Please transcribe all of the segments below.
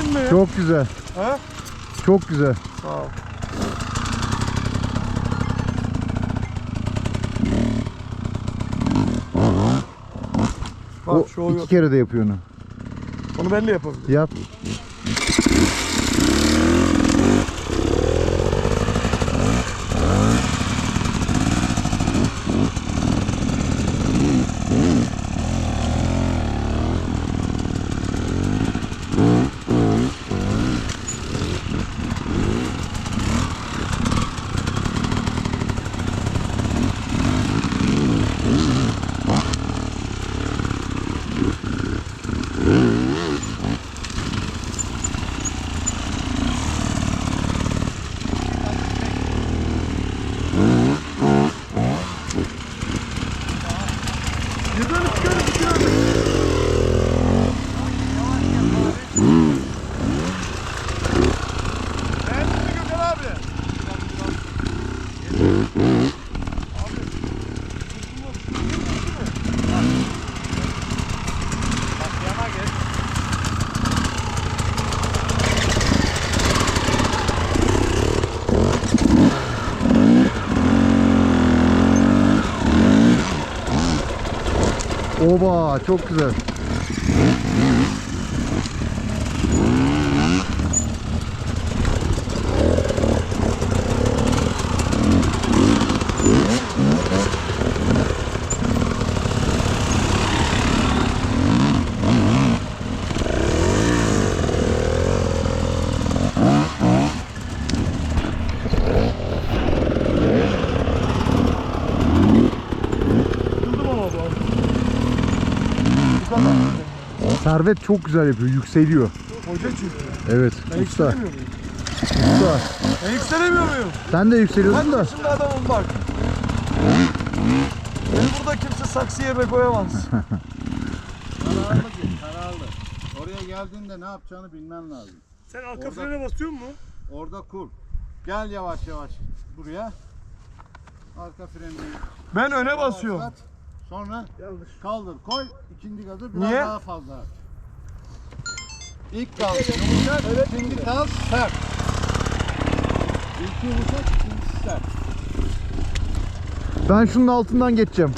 Beğendin mi? Çok güzel. He? Çok güzel. Sağ ol. O Bak şu iki kere de yapıyor onu. Onu ben de yapabilirim. Yap. Gidelim gidelim gidelim. Beğendin mi Gökhan abi? Oba çok güzel. Servet çok güzel yapıyor. Yükseliyor. Hoca çünkü. Evet. Ben Usta. Usta. Ben yükselemiyor muyum? Sen de yükseliyorsun Kaç da. yaşında adamım bak. Beni burada kimse saksı yerine koyamaz. Kararlı git, kararlı. Oraya geldiğinde ne yapacağını bilmen lazım. Sen arka Orada- frene basıyor musun? Orada kur. Gel yavaş yavaş buraya. Arka freni Ben öne basıyorum. yavaşlat. Sonra Yanlış. kaldır, koy. İkinci gazı biraz Niye? daha fazla. İlk gaz yumuşak, ikinci gaz sert. İlki yumuşak, ikincisi sert. Ben şunun altından geçeceğim.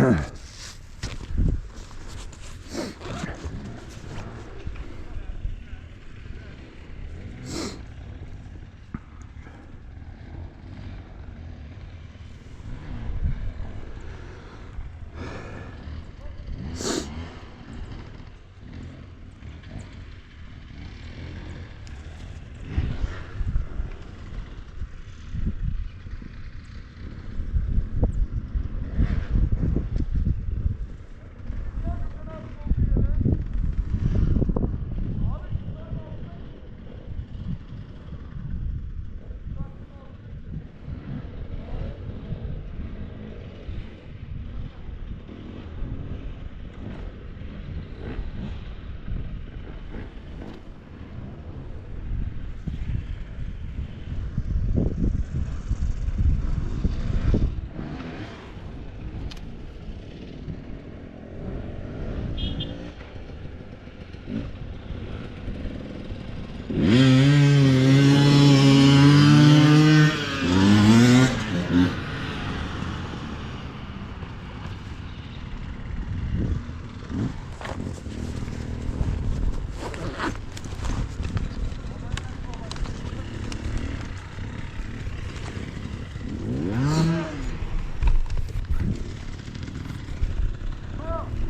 Huh.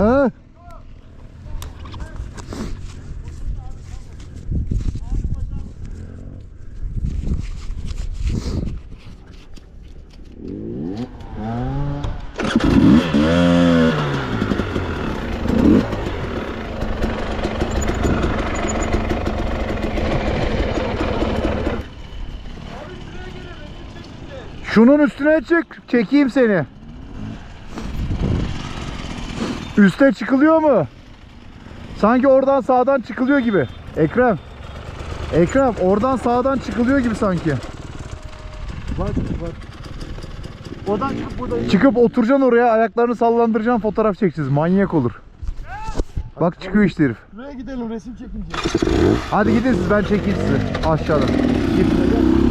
Ha? Şunun üstüne çık. Çekeyim seni. Üste çıkılıyor mu? Sanki oradan sağdan çıkılıyor gibi. Ekrem. Ekrem oradan sağdan çıkılıyor gibi sanki. Bak bak. Oradan çıkıp burada Çıkıp oturacaksın oraya ayaklarını sallandıracaksın fotoğraf çekeceğiz. Manyak olur. Bak çıkıyor işte herif. Buraya gidelim resim çekince. Hadi gidin siz ben çekeyim sizi aşağıdan. Git.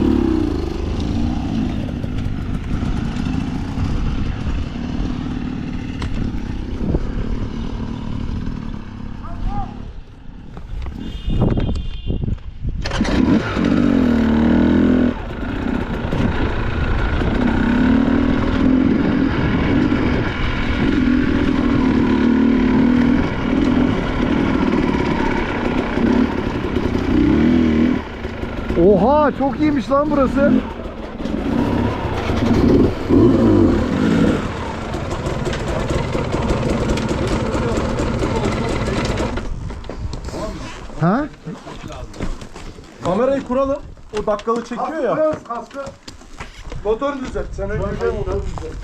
Oha çok iyiymiş lan burası. Ha? Kamerayı kuralım. O dakikalı çekiyor ya. Biraz kaskı. Motoru düzelt. Sen önce bir motoru düzelt.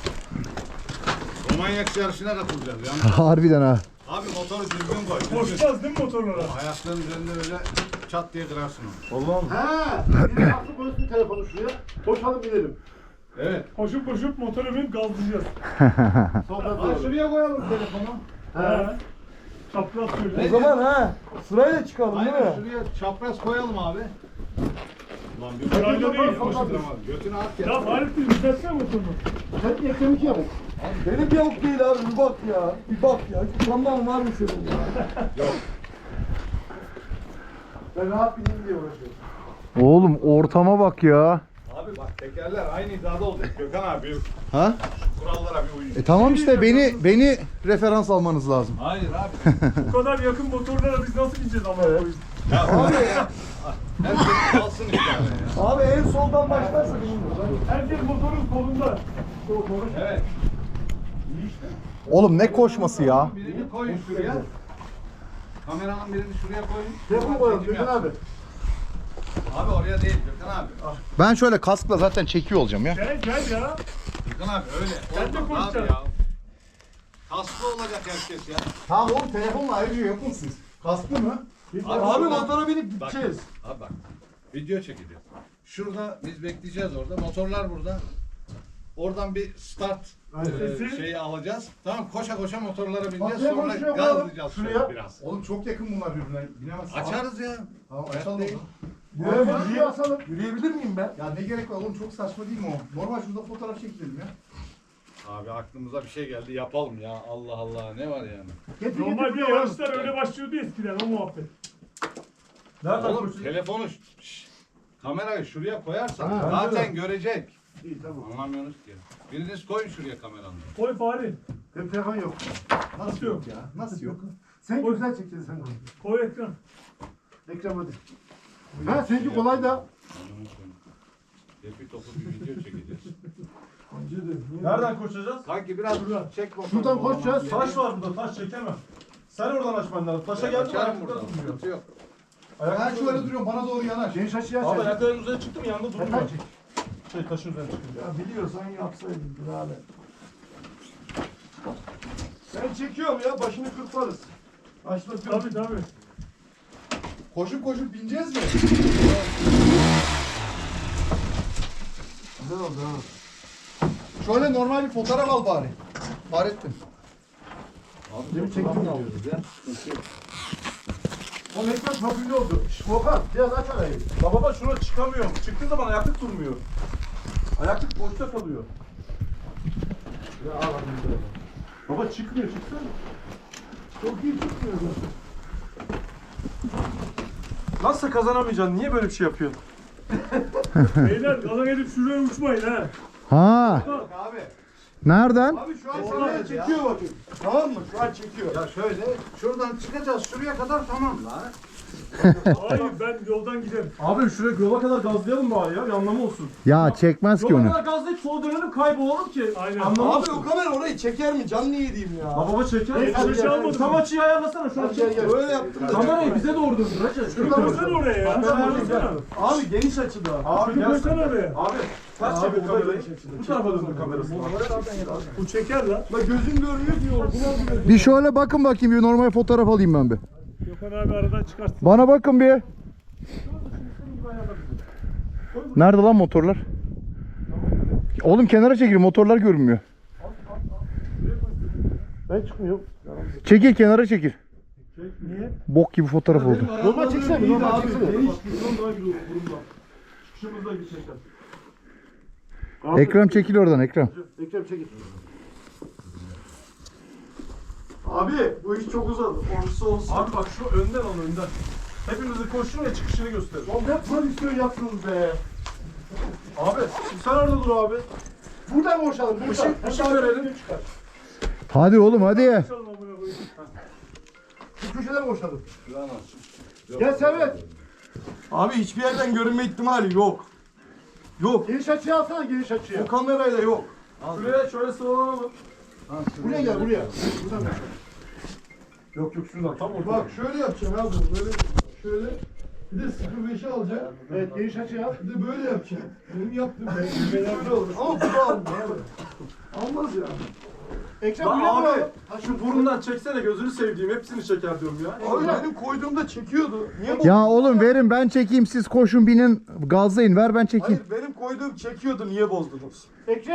O manyak yarışına katılacağız. Harbiden ha. Abi motoru düzgün koy. düzgün. Koşacağız değil mi motorlara? Ayakların üzerinde öyle çat diye kırarsın onu. Allah'ım. He. Bir aklı koysun telefonu şuraya. Koşalım gidelim. Evet. Koşup koşup motoru binip gazlayacağız. Sonra Aa, doğru. şuraya koyalım telefonu. He. Çapraz O şöyle. zaman ha. Sırayla çıkalım değil Aynen mi? şuraya çapraz koyalım abi. Bir değil, Götünü at ya. Ya Fahrettin yükseltsene motorunu. Sen eklemek yamuk. Benim yavuk değil abi bir bak ya. Bir bak ya. Utanman var mı senin ya? Ben rahat bineyim diye uğraşıyorum. Oğlum ortama bak ya. Abi bak tekerler aynı hizada olacak. Gökhan abi Ha? kurallara bir uyun. E tamam işte beni beni referans almanız lazım. Hayır abi. Bu kadar yakın motorlara biz nasıl bineceğiz ama? Evet. Ya abi ya. Herkes alsın işte abi ya. Abi en soldan başlarsak olur. Herkes motorun kolunda. Evet. Oğlum ne koşması ya? Birini koyun şuraya. Kameranın birini şuraya koyun. Telefonu koyalım Gökhan abi. Abi oraya değil Gökhan abi. Ben şöyle kaskla zaten çekiyor olacağım ya. Gel gel ya. Gökhan abi öyle. Ben de Olmaz abi ya. Kaslı olacak herkes ya. Tamam oğlum telefonla ayrıca yapın siz. Kasklı mı? Abi şurada- motora binip Bak, gideceğiz. Abi bak. Video çekeceğiz. Şurada biz bekleyeceğiz orada. Motorlar burada. Oradan bir start e, Sesi. şeyi alacağız. Tamam koşa koşa motorlara bineceğiz. Bak, Sonra gazlayacağız Şuraya. biraz. Oğlum çok yakın bunlar birbirine. Binemezsin. Açarız ya. Tamam açalım değil. Yürüyebilir miyim ben? Ya ne gerek var oğlum çok saçma değil mi o? Normal şurada fotoğraf çekelim ya. Abi aklımıza bir şey geldi yapalım ya. Allah Allah ne var yani. Getir Normal bir yarışlar öyle başlıyordu eskiden o muhabbet. Nereden Oğlum koşacağız? telefonu şş, kamerayı şuraya koyarsan Ha, zaten görecek. İyi tamam. Anlamıyorsunuz ki. Biriniz koyun şuraya kameranı. Koy Fahri. Benim telefon yok. Nasıl yok? Ya nasıl yok? Sen güzel çekeceksin sen koy. Koy ekran. Ekrem hadi. Ha seninki kolay da. Tepi topu bir video çekeceğiz. Nereden koşacağız? Kanki biraz çek bakalım. Şuradan koşacağız. Taş var burada taş çekemem. Sen oradan açman lazım. Taşa geldim Açarım ayakta buradan. durmuyor. Sıkıntı yok. Ben Ayakta şöyle durmuyor. duruyorum bana doğru yanaş. Geniş açıya Abi çek. ayakların üzerine çıktım yanında durmuyor. Şey taşın üzerine çıkınca. Ya biliyorsan yapsaydın birader. Ben çekiyorum ya başını kırparız. Başlatıyorum. Tabii tabii. Koşup koşup bineceğiz mi? Güzel oldu ha. Şöyle normal bir fotoğraf al bari. Fahrettin. Benim çektim ya. O ekran çok ünlü oldu. Şş, Volkan biraz aç arayı. Ya baba şuna çıkamıyorum. Çıktığı zaman ayaklık durmuyor. Ayaklık boşta kalıyor. Ya al bir tarafa. Baba çıkmıyor çıksana. Çok iyi çıkmıyor zaten. Nasıl kazanamayacaksın? Niye böyle bir şey yapıyorsun? Beyler gaza gelip şuraya uçmayın ha. Ha, Bak abi. nereden? Abi şu an ya. çekiyor bakın. Tamam mı? Şu an çekiyor. Ya şöyle şuradan çıkacağız şuraya kadar tamam. Hayır ben yoldan giderim. Abi şuraya yola kadar gazlayalım bari ya bir anlamı olsun. Ya çekmez ki Yola onu. kadar gazlayıp sola dönelim kaybolalım ki. Aynen. Anlamı Abi o kamera orayı çeker mi? Canlı yediğim ya. La baba çeker. Neyse, bir şey almadım. Tam açıyı ayarlasana şu Gel, gel. Öyle yaptım da. Kamerayı bize doğru döndür hacı. Koysana oraya ya. Koysana. Abi geniş açıda. Abi gel. koysana oraya. Abi ters Abi, çevir kamerayı. Bu tarafa döndür kamerasını. Bu çeker lan. Bak gözün görmüyor diyor. Bu nasıl Bir şöyle bakın bakayım bir normal fotoğraf alayım ben bir. Gökhan abi aradan çıkarsın. Bana bakın bir. Nerede lan motorlar? Oğlum kenara çekil motorlar görünmüyor. Ben çıkmıyorum. Çekil kenara çekil. Niye? Bok gibi fotoğraf oldu. Normal çeksene, normal çeksene. Ekrem çekil oradan Ekrem. Ekrem çekil. Abi bu iş çok uzadı. Olursa olsun. Abi bak şu önden al önden. Hepimizi koşun ve çıkışını gösterin. Oğlum ne prodüksiyon yaptınız be. Abi sen orada dur abi. Buradan boşalım. Buradan. Işık, ışık verelim. Hadi oğlum hadi. Çalın amına koyayım. Şu köşeden boşalım. Gel Servet. Abi hiçbir yerden görünme ihtimali yok. Yok. Geniş açıya alsana geniş açıya. O kamerayla yok. Şuraya şöyle sıralanalım. Buraya gel buraya. Buradan boşal. Yok yok şuradan tam orada. Bak şöyle yapacaksın abi. Böyle de 0.5'i alacaksın. Evet geniş açıya al. Bir de böyle yapacaksın. Benim yaptığım ben. Böyle olur. Ama bu da almıyor abi. Almaz ya. Ekrem Lan abi koyalım. şu burundan çeksene gözünü sevdiğim hepsini çeker diyorum ya. Abi benim koyduğumda çekiyordu. Niye bu? Ya oğlum verin ben çekeyim siz koşun binin gazlayın ver ben çekeyim. Hayır benim koyduğum çekiyordu. Niye bozdunuz? Ekrem.